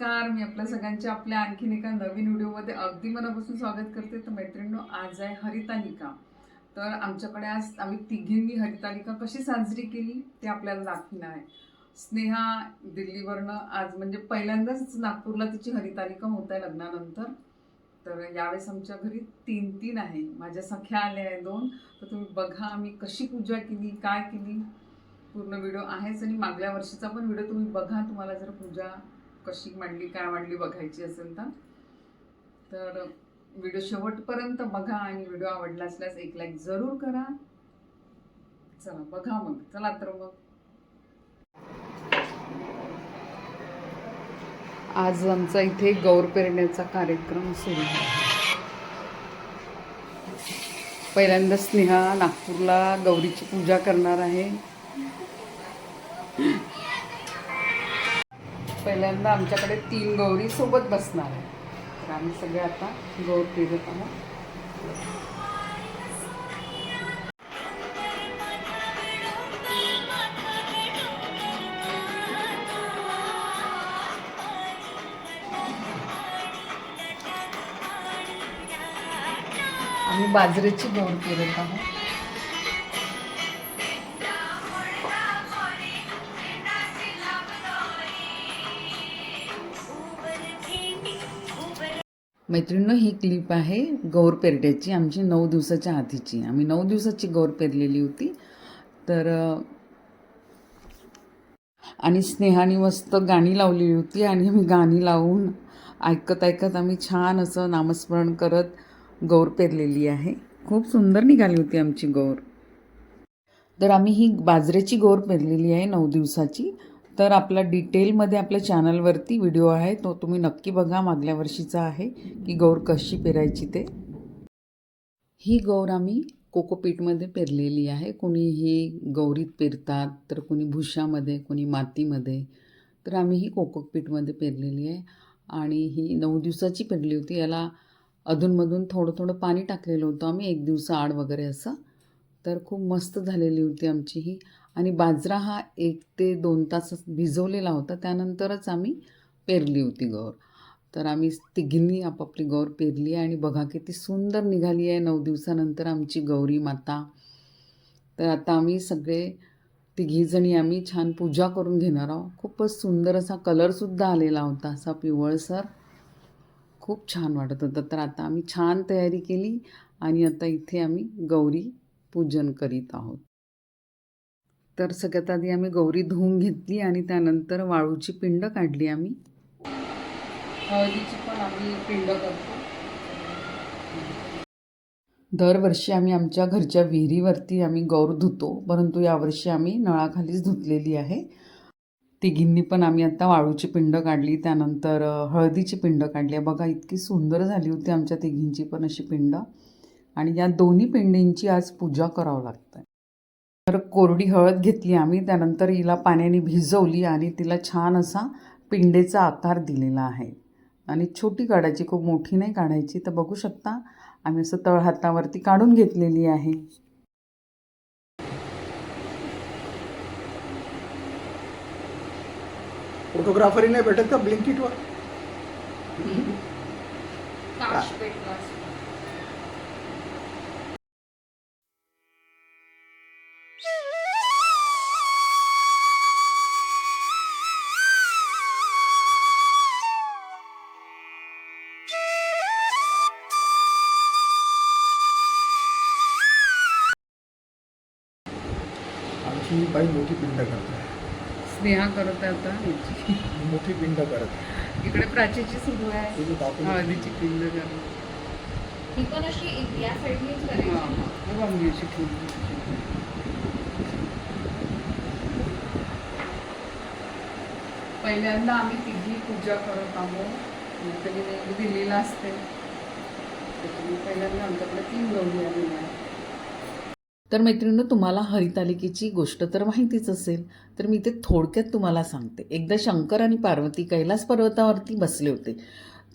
नमस्कार. मी आपल्या सगळ्यांच्या आपल्या आणखीन एका नवीन व्हिडिओमध्ये अगदी मनापासून स्वागत करते. तर मैत्रिणींनो आज आहे हरितालिका. तर आमच्याकडे आज आम्ही तिघींनी हरितालिका कशी साजरी केली ते आपल्याला दाखवणार आहे. स्नेहा दिल्लीवरनं आज म्हणजे पहिल्यांदाच नागपूरला तिची हरितालिका होत आहे लग्नानंतर. तर यावेळेस आमच्या घरी तीन तीन आहे. माझ्या सख्या आल्या आहे दोन. तर तुम्ही बघा आम्ही कशी पूजा केली काय केली. पूर्ण व्हिडिओ आहेच आणि मागल्या वर्षीचा पण व्हिडिओ तुम्ही बघा. तुम्हाला जर पूजा कशी मांडली काय मांडली बघायची असेल तर. तर व्हिडिओ शेवटपर्यंत बघा आणि व्हिडिओ आवडला असल्यास एक लाईक जरूर करा. चला बघा मग. चला तर मग. आज आमचा इथे गौर पेरण्याचा कार्यक्रम सुरू. आहे पहिल्यांदा स्नेहा नागपूरला गौरीची पूजा करणार आहे. पहिल्यांदा आमच्याकडे तीन गौरी सोबत बसणार आहे. तर आम्ही सगळे आता गौर फिरत आहोत. आम्ही बाजरीची गौर फिरत आहोत. मैत्रिणीनं ही क्लिप आहे गौर पेरड्याची आमची नऊ दिवसाच्या आधीची. आम्ही नऊ दिवसाची गौर पेरलेली होती. तर आणि स्नेहाने मस्त गाणी लावलेली होती आणि आम्ही गाणी लावून ऐकत ऐकत आम्ही छान असं नामस्मरण करत गौर पेरलेली आहे. खूप सुंदर निघाली होती आमची गौर. तर आम्ही ही बाजरेची गौर पेरलेली आहे नऊ दिवसाची. तर आपला डिटेलमध्ये आपल्या चॅनलवरती व्हिडिओ आहे तो तुम्ही नक्की बघा मागल्या वर्षीचा आहे की गौर कशी पेरायची ते. ही गौर आम्ही कोकोपीटमध्ये पेरलेली आहे. कोणी ही गौरीत पेरतात तर कोणी भुशामध्ये कोणी मातीमध्ये तर आम्ही ही कोकोपीटमध्ये पेरलेली आहे. आणि ही नऊ दिवसाची पेरली होती याला अधूनमधून थोडं थोडं पाणी टाकलेलं होतं आम्ही एक दिवसा आड वगैरे असं. तर खूप मस्त झालेली होती आमची ही. आणि बाजरा हा एक ते दोन तास भिजवलेला होता त्यानंतरच आम्ही पेरली होती गौर. तर आम्ही तिघींनी आपापली गौर पेरली आहे आणि बघा किती सुंदर निघाली आहे. नऊ दिवसानंतर आमची गौरी माता. तर आता आम्ही सगळे तिघीजणी आम्ही छान पूजा करून घेणार आहोत. खूपच सुंदर असा कलरसुद्धा आलेला होता असा पिवळसर खूप छान वाटत होतं. तर आता आम्ही छान तयारी केली आणि आता इथे आम्ही गौरी पूजन करीत आहोत. तर सगळ्यात आधी आम्ही गौरी धुवून घेतली आणि त्यानंतर वाळूची पिंड काढली आम्ही. हळदीची पण आम्ही पिंड करतो. दरवर्षी आम्ही आमच्या घरच्या विहिरीवरती आम्ही गौर धुतो परंतु यावर्षी आम्ही नळाखालीच धुतलेली आहे. तिघींनी पण आम्ही आता वाळूची पिंड काढली त्यानंतर हळदीची पिंड काढली. आहे बघा इतकी सुंदर झाली होती आमच्या तिघींची पण अशी पिंड. आणि या दोन्ही पिंडींची आज पूजा करावं लागतं तर कोरडी हळद घेतली आम्ही त्यानंतर हिला पाण्याने भिजवली आणि तिला छान असा पिंडेचा आकार दिलेला आहे. आणि छोटी काढायची खूप मोठी नाही काढायची तर बघू शकता आम्ही असं तळ हातावरती काढून घेतलेली आहे. फोटोग्राफरही नाही भेटत का ब्लिंकिटवर? करत आहे आता. मोठी पिंड करत. इकडे प्राचीची सुरू आहे. तुझी हळदीची पिंड. करणं ही पण अशी या साईडनीच हां करायची. हां हे. पहिल्यांदा आम्ही तिघी पूजा करत आहोत. नेहमी दिलेला असते. त्याच्यामुळे पहिल्यांदा आमच्याकडे तीन गौरी आलेल्या आहेत. तर मैत्रिणींनो तुम्हाला हरितालिकेची गोष्ट तर माहितीच असेल तर मी ते थोडक्यात तुम्हाला सांगते. एकदा शंकर आणि पार्वती कैलास पर्वतावरती बसले होते.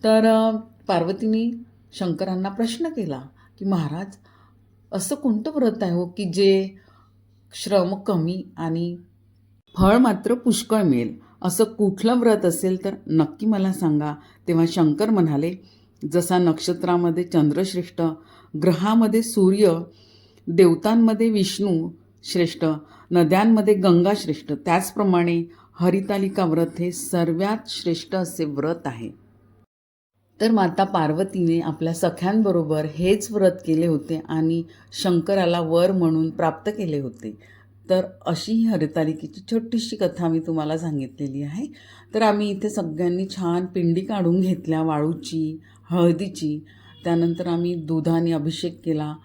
तर पार्वतीने शंकरांना प्रश्न केला की महाराज असं कोणतं व्रत आहे हो की जे श्रम कमी आणि फळ मात्र पुष्कळ मिळेल? असं कुठलं व्रत असेल तर नक्की मला सांगा. तेव्हा शंकर म्हणाले जसा नक्षत्रामध्ये चंद्रश्रेष्ठ ग्रहामध्ये सूर्य देवतांमध्ये विष्णू श्रेष्ठ नद्यांमध्ये गंगा श्रेष्ठ. त्याचप्रमाणे हरितालिका व्रत हे सर्वात श्रेष्ठ असे व्रत आहे. तर माता पार्वतीने आपल्या सख्यांबरोबर हेच व्रत केले होते आणि शंकराला वर म्हणून प्राप्त केले होते. तर अशी ही हरितालिकेची छोटीशी कथा मी तुम्हाला सांगितलेली आहे. तर आम्ही इथे सगळ्यांनी छान पिंडी काढून घेतल्या वाळूची हळदीची. त्यानंतर आम्ही दुधाने अभिषेक केला.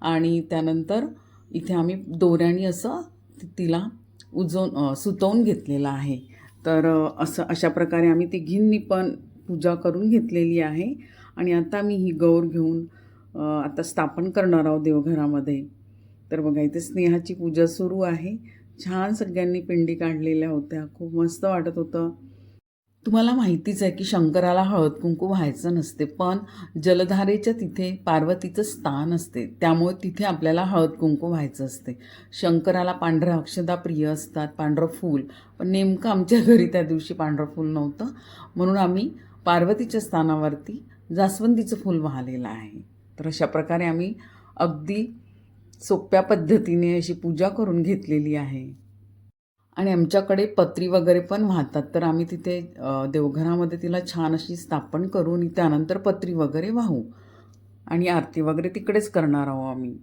आणि त्यानंतर इथे आम्ही दोऱ्याने असं तिला उजवून सुतवून घेतलेलं आहे. तर असं अशा प्रकारे आम्ही तिघींनी पण पूजा करून घेतलेली आहे. आणि आता मी ही गौर घेऊन आता स्थापन करणार आहोत देवघरामध्ये. तर बघा इथे स्नेहाची पूजा सुरू आहे. छान सगळ्यांनी पिंडी काढलेल्या होत्या. खूप मस्त वाटत होतं. तुम्हाला माहितीच आहे की शंकराला हळद कुंकू व्हायचं नसते पण जलधारेच्या तिथे पार्वतीचं स्थान असते. त्यामुळे तिथे आपल्याला हळद कुंकू व्हायचं असते. शंकराला पांढऱ्या अक्षदा प्रिय असतात पांढरं फूल. पण नेमकं आमच्या घरी त्या दिवशी पांढरं फूल नव्हतं. म्हणून आम्ही पार्वतीच्या स्थानावरती जास्वंदीचं फूल वाहलेलं आहे. तर अशा प्रकारे आम्ही अगदी सोप्या पद्धतीने अशी पूजा करून घेतलेली आहे. आणि आमच्याकडे पत्री वगैरे पण वाहतात. तर आम्ही तिथे देवघरामध्ये तिला छान अशी स्थापन करून त्यानंतर पत्री वगैरे वाहू. आणि आरती वगैरे तिकडेच करणार आहोत आम्ही.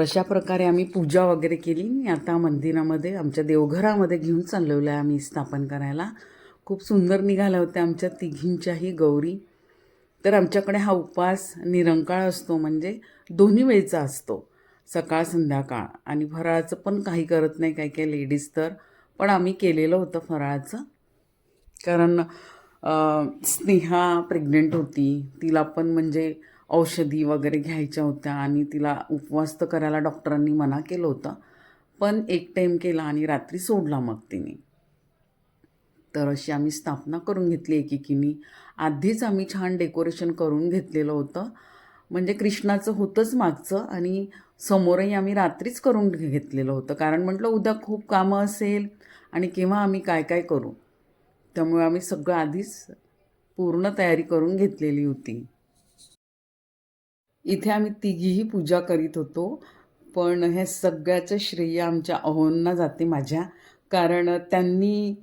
तर अशा प्रकारे आम्ही पूजा वगैरे केली. आणि आता मंदिरामध्ये आमच्या देवघरामध्ये घेऊन चाललेलो आहे आम्ही स्थापन करायला. खूप सुंदर निघाल्या होत्या आमच्या तिघींच्याही गौरी. तर आमच्याकडे हा उपवास निरंकाळ असतो म्हणजे दोन्ही वेळचा असतो सकाळ संध्याकाळ. आणि फराळाचं पण काही करत नाही काही काही लेडीज तर. पण आम्ही केलेलं होतं फराळाचं. कारण स्नेहा प्रेग्नेंट होती. तिला पण म्हणजे औषधी वगैरे घ्यायच्या होत्या आणि तिला उपवास तर करायला डॉक्टरांनी मना केलं होतं. पण एक टाईम केला आणि रात्री सोडला मग तिने. तर अशी आम्ही स्थापना करून घेतली एकेकीने. आधीच आम्ही छान डेकोरेशन करून घेतलेलं होतं. म्हणजे कृष्णाचं होतंच मागचं आणि समोरही आम्ही रात्रीच करून घेतलेलं होतं. कारण म्हटलं उद्या खूप कामं असेल आणि केव्हा आम्ही काय काय करू? त्यामुळे आम्ही सगळं आधीच पूर्ण तयारी करून घेतलेली होती. इथे आम्ही तिघीही पूजा करीत होतो पण हे सगळ्याचं श्रेय आमच्या अहोंना जाते माझ्या. कारण त्यांनी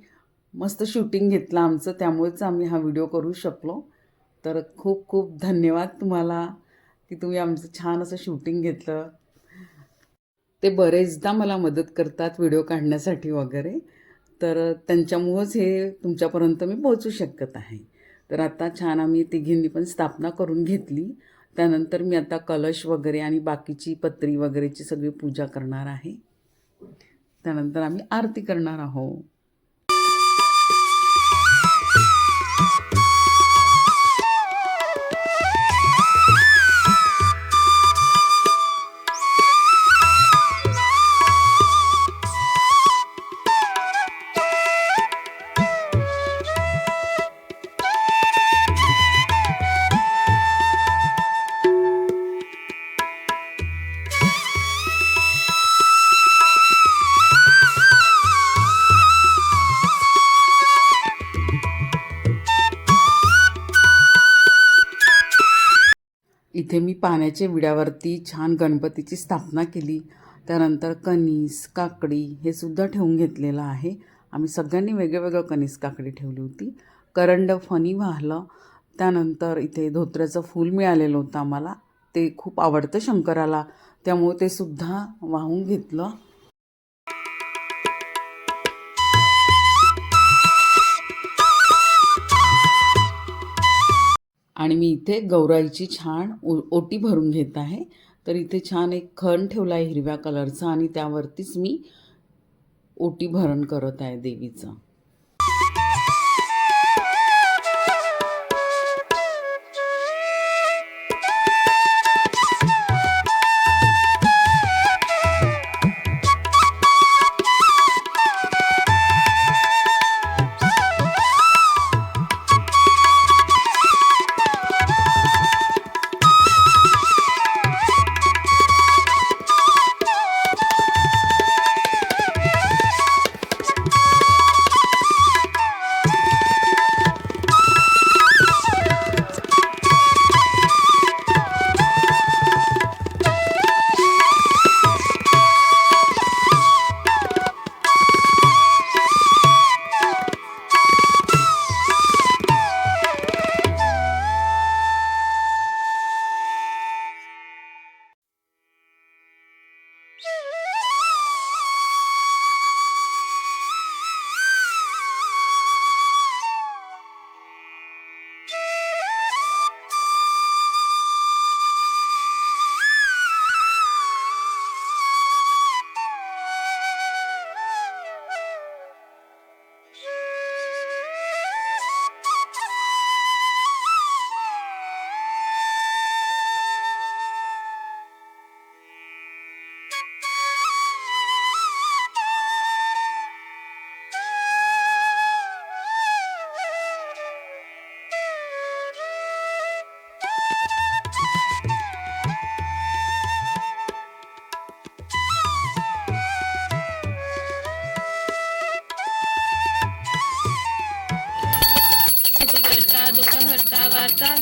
मस्त शूटिंग घेतलं आमचं त्यामुळेच आम्ही हा व्हिडिओ करू शकलो. तर खूप खूप धन्यवाद तुम्हाला की तुम्ही आमचं छान असं शूटिंग घेतलं. ते बरेचदा मला मदत करतात व्हिडिओ काढण्यासाठी वगैरे. तर त्यांच्यामुळंच हे तुमच्यापर्यंत मी पोहोचू शकत आहे. तर आता छान आम्ही तिघींनी पण स्थापना करून घेतली. त्यानंतर मी आता कलश वगैरे आणि बाकीची पत्री वगैरेची सगळी पूजा करणार आहे. त्यानंतर आम्ही आरती करणार आहोत. पाण्याच्या विड्यावरती छान गणपतीची स्थापना केली. त्यानंतर कणीस काकडी हे सुद्धा ठेवून घेतलेलं आहे. आम्ही सगळ्यांनी वेगळं कणीस काकडी ठेवली होती. करंड फणी वाहलं. त्यानंतर इथे धोत्र्याचं फूल मिळालेलं होतं आम्हाला. ते खूप आवडतं शंकराला. त्यामुळे ते सुद्धा वाहून घेतलं. आणि मी इथे गौराईची छान ओ ओटी भरून घेत आहे. तर इथे छान एक खण ठेवला आहे हिरव्या कलरचा आणि त्यावरतीच मी ओटी भरण करत आहे देवीचं.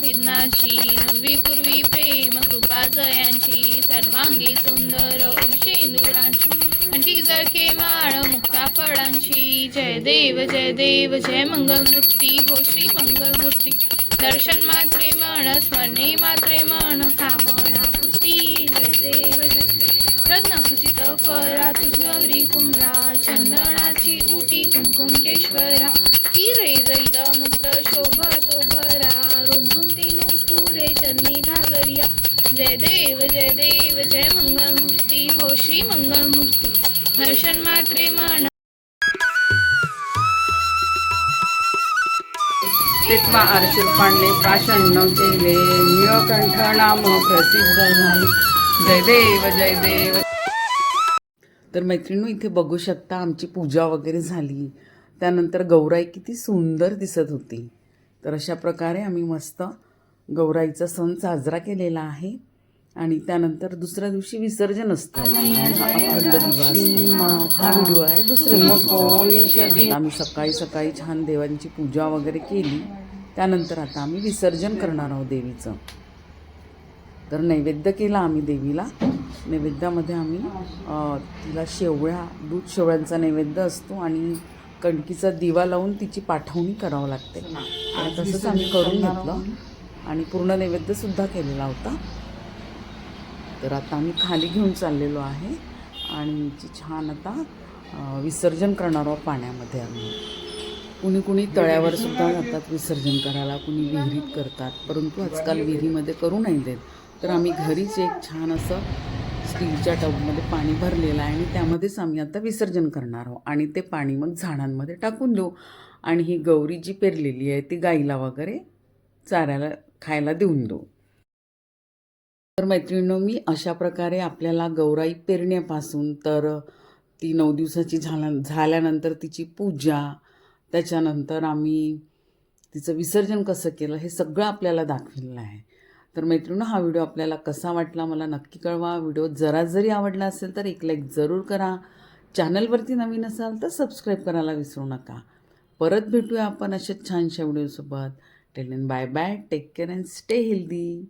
विघ्नाची नववी पूर्वी प्रेम कृपा जयांची सर्वांगी सुंदर उडशेंदुरांची कंठी जळके माळ मुक्ता फळांची जय देव जय देव जय मंगलमूर्ती हो श्री मंगलमूर्ती. दर्शन मात्रे म्हण स्मरणे मात्रे म्हण कामना पूर्ती जय देव जय देव. रत्नखचित करा तुझ गौरी कुमरा चंदनाची उटी कुंकुम केश्वरा. रे जैद मुक्त शोभा तीनू पुरे चरणी घागरिया जय देव जय देव जय मंगलमूर्ती। हो श्री मंगलमूर्ती। दर्शन मात्रे म्हणा तिथवा अर्जुन पांडे प्राशन नवतेले निळकंठ नाम प्रसिद्ध झाले। जय देव जय देव। तर मैत्रिणी इथे बघू शकता आमची पूजा वगैरे झाली. त्यानंतर गौराई किती सुंदर दिसत होती. तर अशा प्रकारे आम्ही मस्त गौराईचा सण साजरा केलेला आहे आणि त्यानंतर दुसऱ्या दिवशी विसर्जन असतं. अखंड दिवा असतो. हा व्हिडिओ आहे दुसऱ्या दिवशी. आम्ही सकाळी सकाळी छान देवांची पूजा वगैरे केली. त्यानंतर आता आम्ही विसर्जन करणार आहोत देवीचं. तर नैवेद्य केला आम्ही देवीला. नैवेद्यामध्ये आम्ही तिला शेवळ्या दूध शेवळ्यांचा नैवेद्य असतो आणि कणकीचा दिवा लावून तिची पाठवणी करावं लागते. आणि तसंच आम्ही करून घेतलं. आणि पूर्ण नैवेद्यसुद्धा केलेला होता. तर आता आम्ही खाली घेऊन चाललेलो आहे आणि छान आता विसर्जन करणार आहोत पाण्यामध्ये आम्ही. कुणी कुणी तळ्यावर सुद्धा जातात विसर्जन करायला कुणी विहिरीत करतात. परंतु आजकाल विहिरीमध्ये करू नाही देत. तर आम्ही घरीच एक छान असं स्टीलच्या टबमध्ये पाणी भरलेलं आहे आणि त्यामध्येच आम्ही आता विसर्जन करणार आहोत. आणि ते पाणी मग झाडांमध्ये टाकून देऊ. आणि ही गौरी जी पेरलेली आहे ती गाईला वगैरे चाऱ्याला खायला देऊन देऊ. तर मैत्रिणींनो मी अशा प्रकारे आपल्याला गौराई पेरण्यापासून तर ती नऊ दिवसाची झाल्या झाल्यानंतर तिची पूजा त्याच्यानंतर आम्ही तिचं विसर्जन कसं केलं हे सगळं आपल्याला दाखवलेलं आहे. तर मैत्रिणी हा व्हिडिओ आपल्याला कसा वाटला मला नक्की कळवा. व्हिडिओ जरा जरी आवडला असेल तर एक लाईक जरूर करा. चॅनलवरती नवीन असाल तर सबस्क्राईब करायला विसरू नका. परत भेटूया आपण अशाच छानशा व्हिडिओसोबत. Till then, bye bye. Take care and stay healthy.